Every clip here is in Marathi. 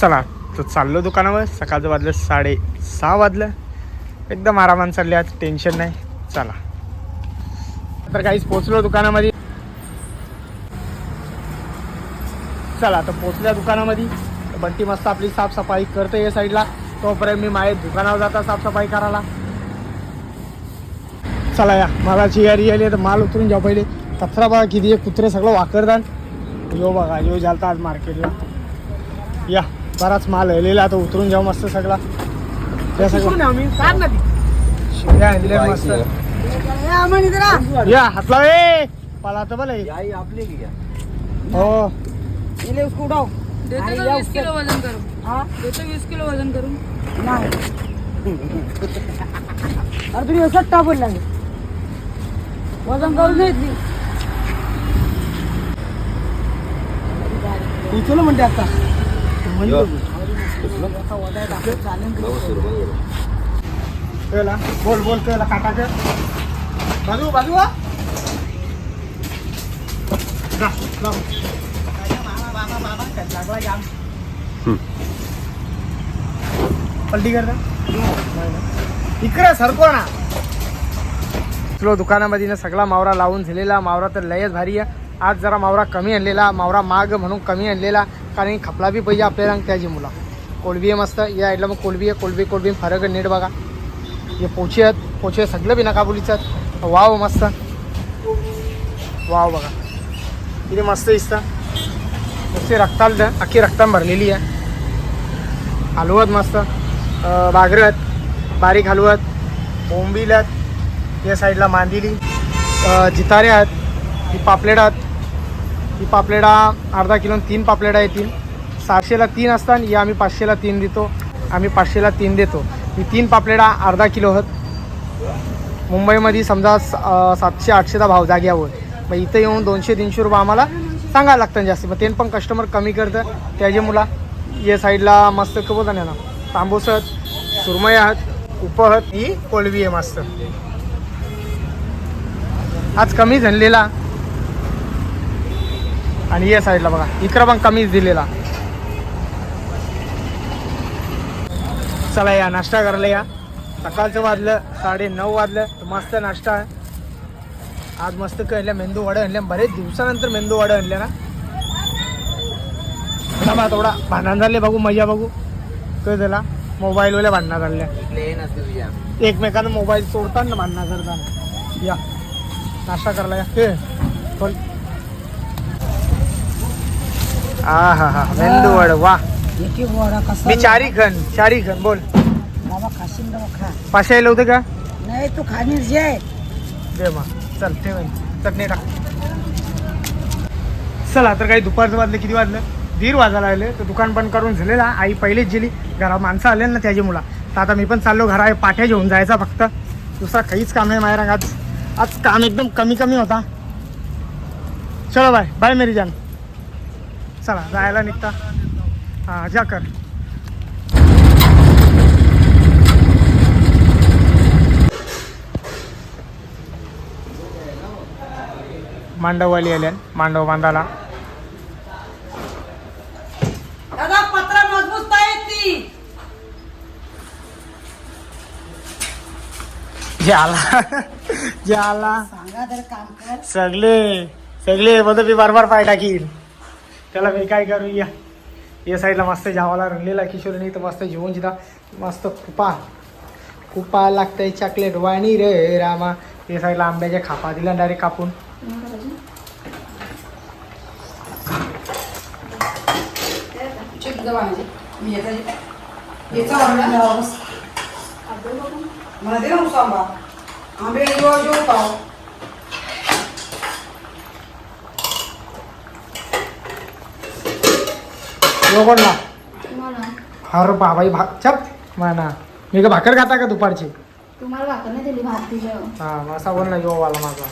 चला तो चाललो दुकानावर. सकाळचं वाजलं साडे सहा वाजलं. एकदम आरामात चालले आज. टेन्शन नाही. चला. तर काहीच पोचलो दुकानामध्ये. चला तर पोचल्या दुकानामध्ये. बंटी मस्त आपली साफसफाई करते या साईडला तोपर्यंत मी माझ्या दुकानावर जाता साफसफाई करायला. चला या. मालाची यारी आली तर माल उतरून जाऊ पहिले. कचरा बघा किती कुत्रे सगळं वाकरदान यो बघा यो झालता आज मार्केटला या. बराच माल आलेला आता उतरून जाऊ मस्त सगळा. या सगळं. शिव्या आणल्या मस्त. या हातला ए! पाला तर बघ हो. देतो वीस किलो वजन करून. देतो वीस किलो वजन करून. अरे तुम्ही वजन करून उचल म्हणते आता. बोल बोल त्याला काटाचं बाजू बाजू हा. पलटी कर ना इकडे सरको ना. चलो दुकानामध्ये ना सगळा मावरा लावून झालेला मावरा तर लयच भारी आहे. आज जरा मावरा कमी आणलेला. मावरा माग म्हणून कमी आणलेला. कारण की खपला बी पाहिजे आपल्याला आणि त्याची मुला कोलबी आहे मस्त. या साईडला मग कोलबी आहे. कोलबी कोलबी फरक आहे नीट बघा. हे पोचे आहेत. पोचे सगळं बी नकाबुलीचं आहेत. वाव मस्त. वाव बघा. किती मस्त दिसतं. नुसती रक्ताल अख्खी रक्तान भरलेली आहे. हलवत मस्त. अं, बागरं आहेत. बारीक हलवत बोंबील आहेत. या साईडला मांदिली. जितारे आहेत. ही पापलेट आहेत. ही पापलेडा अर्धा किलो तीन पापलेडा येतील सहाशेला तीन असतात या आम्ही पाचशेला तीन देतो. आम्ही पाचशेला तीन देतो. ही तीन पापलेडा अर्धा किलो आहेत मुंबईमध्ये समजा सातशे आठशेचा भाव जाग्यावर मग इथं येऊन दोनशे तीनशे रुपये आम्हाला सांगायला लागतं जास्त. मग ते पण कस्टमर कमी करतं. त्याचे मुला या साईडला मस्त कबोत ना तांबूस आहेत सुरमई आहेत उप ही कोलवी आहे मस्त. आज कमी झालेला. आणि या साईडला बघा इकडं पण कमीच दिलेला. चला या नाश्ता करायला या. सकाळचं वाजलं साडे नऊ वाजलं. तर मस्त नाश्ता. आहे आज मस्त आणल्या मेंदू वडे आणल्या बरेच दिवसानंतर मेंदू वडे आणल्या ना. थोडा थोडा भांडण झाले बघू मजा बघू. काय झाला मोबाईलवाल्या भांडणं झाल्या. एकमेकांना मोबाईल सोडताना भांडणं करताना. या. नाश्ता करायला या. पण बोल हा हा हा. मेंदू वड वा. एक एक वडा कसा मी चारी खन चारी खन बोल बाबा खाशील ना खा? पाचशे यायला होते का? नाही तू खाणीर जे दे मग. चल ठेव चटणी टाक. चला तर काही दुपारचं वाजलं किती वाजलं? दीड वाजायला आले तर दुकान बंद करून झालेला. आई पहिलेच गेली. घरा माणसं आले ना त्याची मुला तर आता मी पण चाललो घरा पाठ्या घेऊन जायचा फक्त. दुसरा काहीच काम नाही माझ्या रंगात. आज काम एकदम कमी कमी होता. चलो बाय. बाय मेरी जान. चला जायला निघता. हा जा कर. मांडववाली आल्यान मांडव बांधाला. सगळे सगळे मध्ये मी बार बार पाय टाकील. त्याला मी काय करू या. या साईडला मस्त जावाला रंगलेला किशोरीने तर मस्त जेवण जिथा मस्त खुपा खुपा लागतंय चॉकलेट वाणी रे रामा. या साईडला आंब्याच्या खापा दिला डायरेक्ट कापून. मला दे ना. सांबा आंबे जेव्हा जेव्हा पाव यो कोण ना हर बाबाई भाक चप. म्हणा. मी का भाकर खाता का दुपारची? तुम्हाला भाकर नाही दिली भात दिली. हा असा बोलला यो वाला माझा.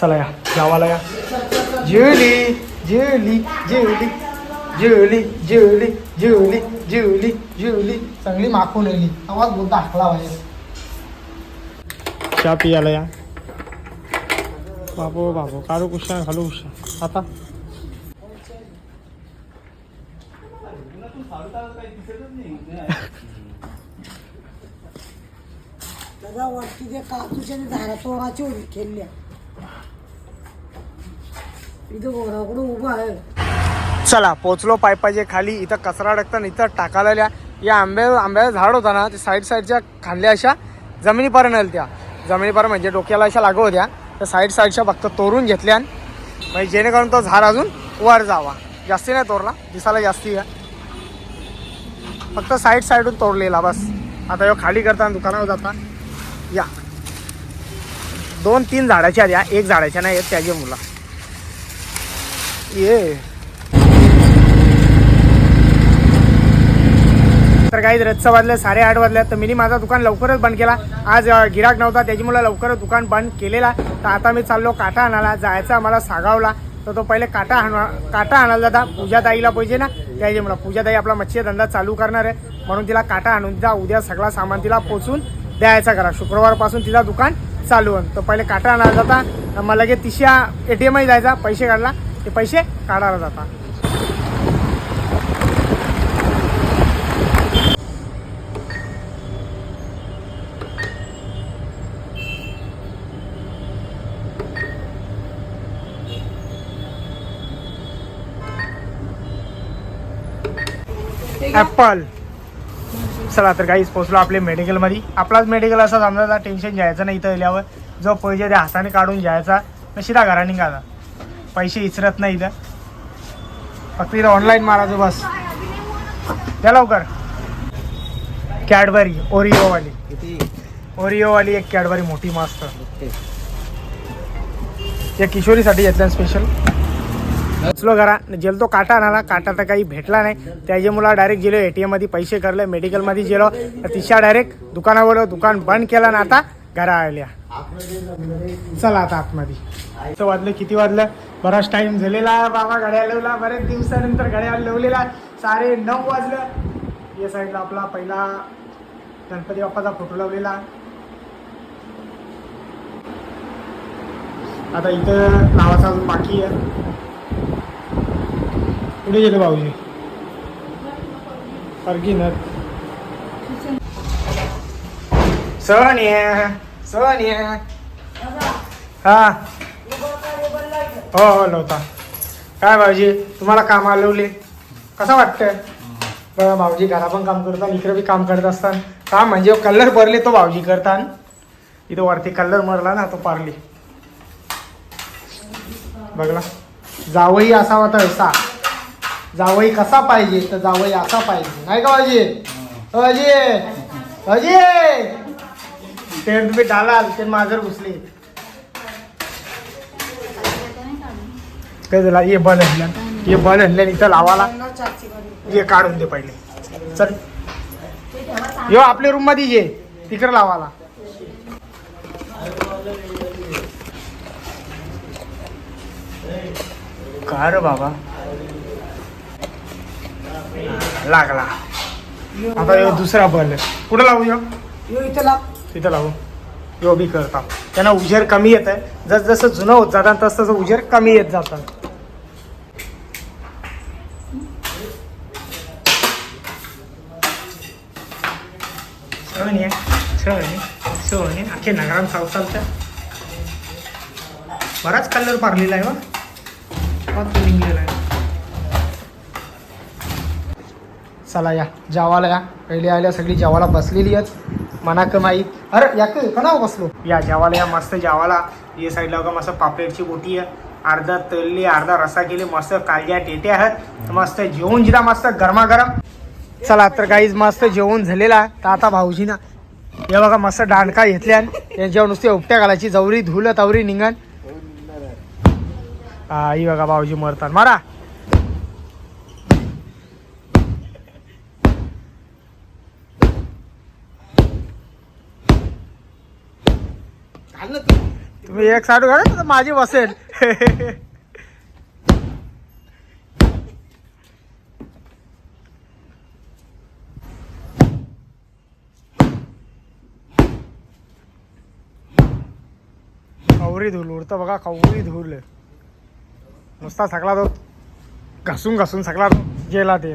चला या गावाला या. जेवली जेवली जेवली. जेवली जेवली जेवली जेवली जेवली. चांगली माखून येली आवाज बोलता हाकला बाहेर. चहा पियाला या. बाबो बाबो काढू कुशा घालू कुशा. आता. वरती जे झाडा इथं उभा आहे. चला पोचलो पायपाचे खाली. इथं कचरा अडकताना इथं टाकायला या आंब्या आंब्याचं झाड होता ना ते साईड साईडच्या खांदल्या अशा जमिनीपर्यंत त्या जमिनीपर्यंत म्हणजे डोक्याला अशा लागू होत्या. तर साईड साईडच्या फक्त तोडून घेतल्या. म्हणजे जेणेकरून तो झाड अजून वर जावा. जास्ती नाही तोडला दिसायला जास्ती आहे. फक्त साईड साईडून तोडलेला बस. आता ह्यो खाली करताना दुकानावर जाता. या. दोन तीन झाडाच्या द्या एक झाडाच्या नाही येत त्याचे मुला. ये. तर काही रथचं वाजलं साडेआठ वाजल्या तर मी माझा दुकान लवकरच बंद केला. आज गिराक नव्हता त्याच्यामुळे लवकरच दुकान बंद केलेला. तर आता मी चाललो काटा आणायला जायचा मला सागावला. तर तो पहिले काटा आणा काटा आणायला जाता. पूजाताईला पाहिजे ना. त्याच्यामुळे पूजाताई आपला मच्छी धंदा चालू करणार आहे. म्हणून तिला काटा आणून द्या उद्या सगळा सामान तिला पोचून द्यायचा करा. शुक्रवारपासून तिला दुकान चालू आहे तर पहिले काटा आणायला जाता. मग लगेच तिशा ए टी एमही जायचा पैसे काढला. ते पैसे काढायला जाता. ॲपल चला तर काहीच पोचलो आपले मेडिकलमध्ये आपलाच मेडिकल असा समजायचा टेन्शन घ्यायचं नाही इथं आल्यावर. जो पैसे ते हाताने काढून घ्यायचा तर शिदा घरा निघाला. पैसे इचरत नाही इथं फक्त इथं ऑनलाईन मारायचं बस. द्या लवकर. कॅडबरी ओरिओवाली ओरिओवाली एक कॅडबरी मोठी मस्त. या किशोरीसाठी घेतल्या स्पेशल असलो घरा जेल तो काटा आणाला. काटा तर काही भेटला नाही. त्याचे मुला डायरेक्ट गेलो ए टी एममध्ये पैसे करले मेडिकलमध्ये गेलो तर तिच्या डायरेक्ट दुकानावर दुकान बंद केलं ना आता घरा आल्या. चला आता आतमध्ये. असं वाजलं किती वाजलं? बराच टाईम झालेला बाबा घड्याळ लावला बरेच दिवसानंतर घड्याळ लावलेला साडे नऊ वाजलं. या साईडला आपला पहिला गणपती बाप्पाचा फोटो लावलेला. आता इथं नावाचा अजून बाकी आहे. कुठे गेले भाऊजी? अर्गिनर सोनिया सोनिया हा. हो. हो. नव्हता काय भाऊजी तुम्हाला काम आलवले कसं वाटतंय? बघा भाऊजी घरा पण काम करतात इकडे बी काम करत असतात. काम म्हणजे कलर भरले तो भाऊजी करतात. इथं वरती कलर मरला ना तो पारली. बघला. जावही असावा तर असा जावई कसा पाहिजे तर जावई असा पाहिजे. नाही का अजय अजय अजय ते तुम्ही डालाल ते माजर घुसले. काय झाला ये बल हल्ल्या ये बल हल्ल्या इथं लावाला ये काढून दे पहिले. चल. यो आपल्या रूममध्ये ये. तिकडे लावाला का रे बाबा? लागला. आता यो दुसरा बल. कुठं लावू यो? यो इथं लाव. तिथं लावू. यो बी करता. त्यांना उजेर कमी येत आहे. जस जसं जुनं होत जातात तस तसं उजेर कमी येत जातात सोनिया सोनी सोनी अख्खे नगरात सावसालच्या बराच कलर पारलेला आहे बा तो निघलेला आहे चला या. जेवाला या. पहिले आल्या सगळी जेवाला बसलेली आहेत. मना कमाई अरे या कणाव बसलो? या जेवाला या. मस्त जावाला. या साईडला बघा मस्त पापलेटची बोटी आहे. अर्धा तळली अर्धा रसा केली. मस्त कालज्या टेट्या आहेत. मस्त जेवण जिरा मस्त गरमागरम. चला तर काहीच मस्त जेवण झालेला. आहे तर आता भाऊजी ना हे बघा मस्त डांडका घेतल्या. यांच्यावर नुसते उपट्या घालायची. जवरी धुलं तवरी निघण आई ही बघा भाऊजी मरतात. मारा. तुम्ही एक साडू घाला तर माझी बसेल. कवरी धूल उडतं बघा कवरी धूल. नुसता सगळा तो घासून घासून सगळा गेला ते